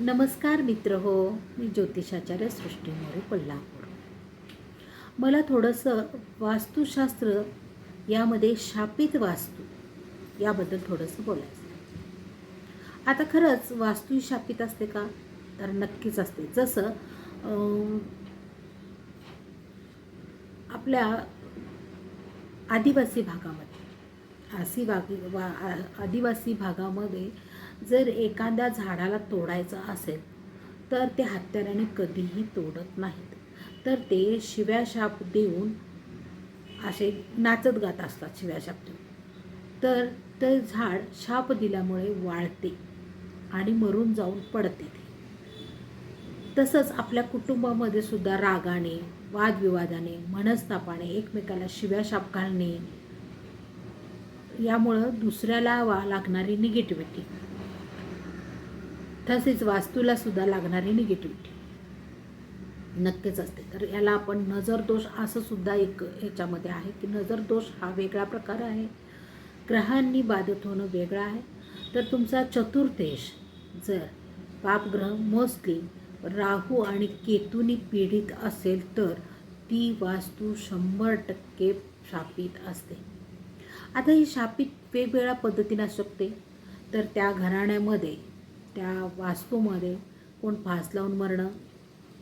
नमस्कार मित्र हो मी ज्योतिषाचार्य सृष्टी मोरे कोल्हापूर. मला थोडंसं वास्तुशास्त्र यामध्ये शापित वास्तू याबद्दल थोडंसं बोलायचं आता खरंच वास्तू शापित असते का? तर नक्कीच असते. जसं आपल्या आदिवासी भागामध्ये आसी भागी वा आदिवासी भागामध्ये जर एखाद्या झाडाला तोडायचं असेल तर ते हत्याराने कधीही तोडत नाहीत. तर ते शिव्या शाप देऊन असे नाचत गात असतात शिव्याशाप देऊन. तर ते झाड शाप दिल्यामुळे वाळते आणि मरून जाऊन पडते ते. तसंच आपल्या कुटुंबामध्ये सुद्धा रागाने वादविवादाने मनस्तापाने एकमेकाला शिव्याशाप घालणे यामुळं दुसऱ्याला वा लागणारी निगेटिव्हिटी तसेच वास्तूला सुद्धा लागणारी निगेटिव्हिटी नक्कीच असते. तर याला आपण नजरदोष असं सुद्धा एक याच्यामध्ये आहे की नजरदोष हा वेगळा प्रकार आहे. ग्रहांनी बाधित होणं वेगळं आहे. तर तुमचा चतुर्देश जर पापग्रह मोस्टली राहू आणि केतूनी पीडित असेल तर ती वास्तू शंभर टक्के शापित असते. आता ही शापित वेगवेगळ्या पद्धतीने असू शकते. तर त्या घराण्यामध्ये त्या वास्तूमध्ये कोण फास लावून मरणं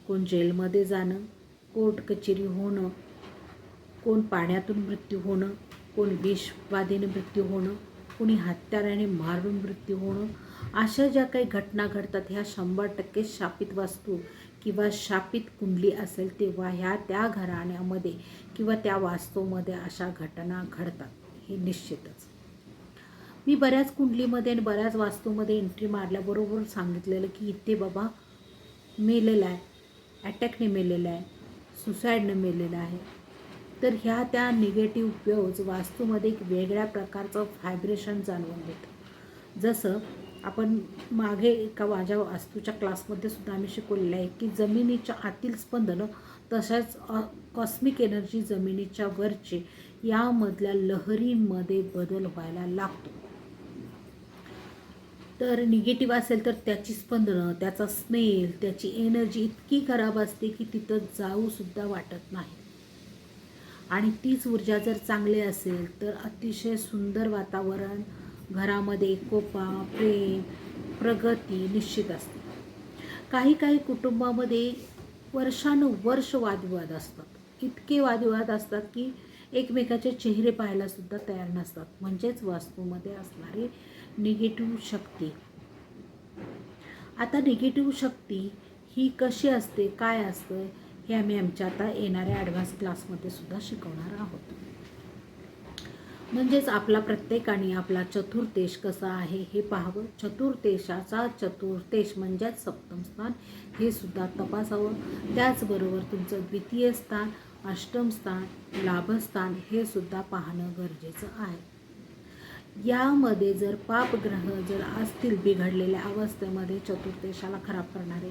कोण जेलमध्ये जाणं कोर्ट कचेरी होणं कोण पाण्यातून मृत्यू होणं कोण विषबाधेने मृत्यू होणं कोणी हत्याराने मारून मृत्यू होणं अशा ज्या काही घटना घडतात ह्या शंभर टक्के शापित वास्तू किंवा शापित कुंडली असेल तेव्हा ह्या त्या घराण्यामध्ये किंवा त्या वास्तूमध्ये अशा घटना घडतात. हे निश्चितच. मी बऱ्याच कुंडलीमध्ये आणि बऱ्याच वास्तूमध्ये एंट्री मारल्याबरोबर सांगितलेलं की इथे बाबा मेलेला आहे. अटॅकने मेलेला आहे. सुसाईडने मेलेला आहे. तर ह्या त्या निगेटिव्ह वेव्ज वास्तूमध्ये एक वेगळ्या प्रकारचं व्हायब्रेशन जाणवून देतं. जसं आपण मागे एका माझ्या वास्तूच्या क्लासमध्ये सुद्धा आम्ही शिकवलेलं आहे की जमिनीच्या आतील स्पंदनं तशाच कॉस्मिक एनर्जी जमिनीच्या वरचे यामधल्या लहरींमध्ये बदल व्हायला लागतो. तर निगेटिव्ह असेल तर त्याची स्पंदनं त्याचा स्मेल त्याची एनर्जी इतकी खराब असते की तिथं जाऊसुद्धा वाटत नाही. आणि तीच ऊर्जा जर चांगली असेल तर अतिशय सुंदर वातावरण घरामध्ये कोपा प्रेम प्रगती निश्चित असते. काही काही कुटुंबामध्ये वर्षानुवर्ष वादविवाद असतात. इतके वादविवाद असतात की एकमेकाचे चेहरे पाहायला सुद्धा तयार नसतात. म्हणजेच वास्तूमध्ये असणारी निगेटिव्ह शक्ती. आता निगेटिव्ह शक्ती ही कशी असते काय असतं हे आम्ही आमच्या आता येणाऱ्या ॲडव्हान्स क्लासमध्ये सुद्धा शिकवणार आहोत. म्हणजेच आपला प्रत्येकाने आपला चतुर्देश कसा आहे हे पाहावं. चतुर्देशाचा चतुर्देश म्हणजेच सप्तम स्थान हे सुद्धा तपासावं. त्याचबरोबर तुमचं द्वितीय स्थान अष्टमस्थान लाभस्थान हे सुद्धा पाहणं गरजेचं आहे. यामध्ये जर पापग्रह जर असतील बिघडलेल्या अवस्थेमध्ये चतुर्देशाला खराब करणारे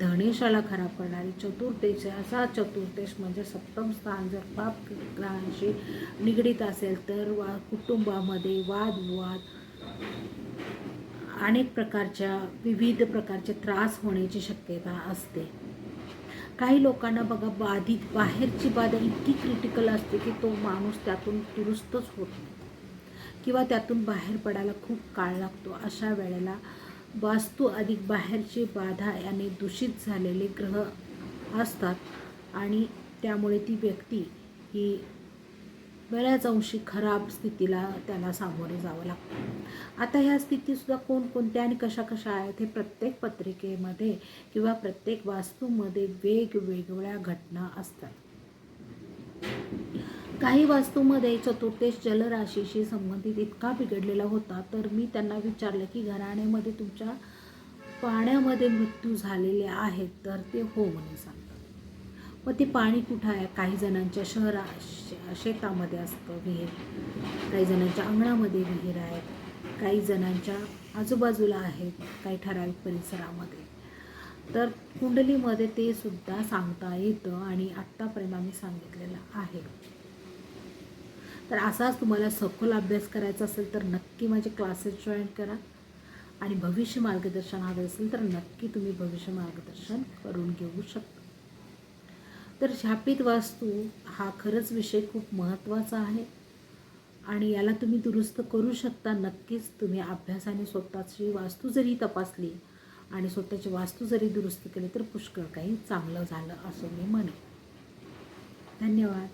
धनेशाला खराब करणारे चतुर्देशाचा चतुर्देश म्हणजे सप्तम स्थान जर पाप ग्रहांशी निगडीत असेल तर वा कुटुंबामध्ये वादविवाद अनेक प्रकारच्या विविध प्रकारचे त्रास होण्याची शक्यता असते. काही लोकांना बघा बाधित बाहेरची बाधा इतकी क्रिटिकल असते की तो माणूस त्यातून दुरुस्तच होत नाही. किंवा त्यातून बाहेर पडायला खूप काळ लागतो. अशा वेळेला वास्तू अधिक बाहेरची बाधा याने दूषित झालेले ग्रह असतात आणि त्यामुळे ती व्यक्ती ही बऱ्याच अंशी खराब स्थितीला त्याला सामोरे जावं लागतं. आता ह्या स्थितीसुद्धा कोणकोणत्या आणि कशा कशा आहेत हे प्रत्येक पत्रिकेमध्ये किंवा प्रत्येक वास्तूमध्ये वेगवेगळ्या घटना असतात. काही वास्तूमध्ये चतुर्देश जलराशीशी संबंधित इतका बिघडलेला होता तर मी त्यांना विचारलं की घराण्यामध्ये तुमच्या पाण्यामध्ये मृत्यू झालेले आहेत तर ते हो म्हणून सांगतात. मग ते पाणी कुठं आहे? काही जणांच्या शहरा शे- शेतामध्ये असतं विहीर. काही जणांच्या अंगणामध्ये विहीर आहेत. काही जणांच्या आजूबाजूला आहेत. काही ठराविक परिसरामध्ये. तर कुंडलीमध्ये ते सुद्धा सांगता येतं आणि आत्तापर्यंत आम्ही सांगितलेलं आहे. तर असाच तुम्हाला सखोल अभ्यास करायचा असेल तर नक्की माझे क्लासेस जॉईन करा. आणि भविष्य मार्गदर्शन हवे असेल तर नक्की तुम्ही भविष्य मार्गदर्शन करून घेऊ शकता. तर शापित वास्तू हा खरंच विषय खूप महत्त्वाचा आहे. आणि याला तुम्ही दुरुस्त करू शकता. नक्कीच तुम्ही अभ्यासाने स्वतःची वास्तू जरी तपासली आणि स्वतःची वास्तू जरी दुरुस्त केली तर पुष्कळ काही चांगलं झालं असं मी म्हणेन. धन्यवाद.